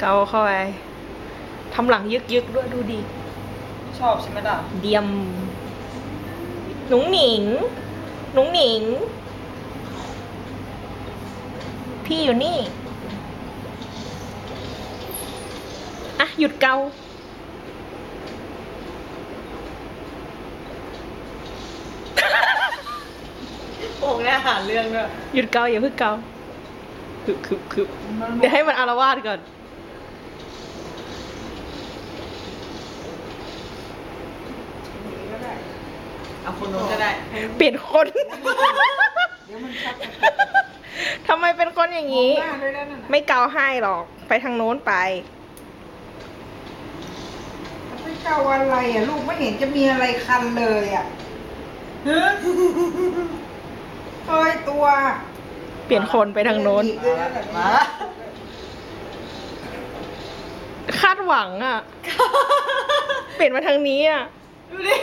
เกาเข้าไปทำหลังยึกยึกๆด้วยดูดิชอบใช่ไหมล่ะเดียม หนุงหนิง หนุงหนิง พี่อยู่นี่ อะ หยุดเกาโอ่งเนี่ยหาเรื่องด้วยหยุดเกาอย่าเพิ่งเกาคึบคึบคึบเดี๋ยวให้มันอารวาสก่อน เอาคนนู้นก็ได้ เปลี่ยนคน เดี๋ยวมันชักกระทำไมเป็นคนอย่างตุกนี้หน้าด้วยนะนั่นน่ะไม่เกาให้หรอก ไปทางโน้นไป ไม่เกาอะไรอะลูกไม่เห็นจะมีอะไรคันเลยอะเฮ้ยตัวเปลี่ยนคนไปทางโน้นมาละคาดหวังอะ เปลี่ยนมาทางนี้อะ ดูดิ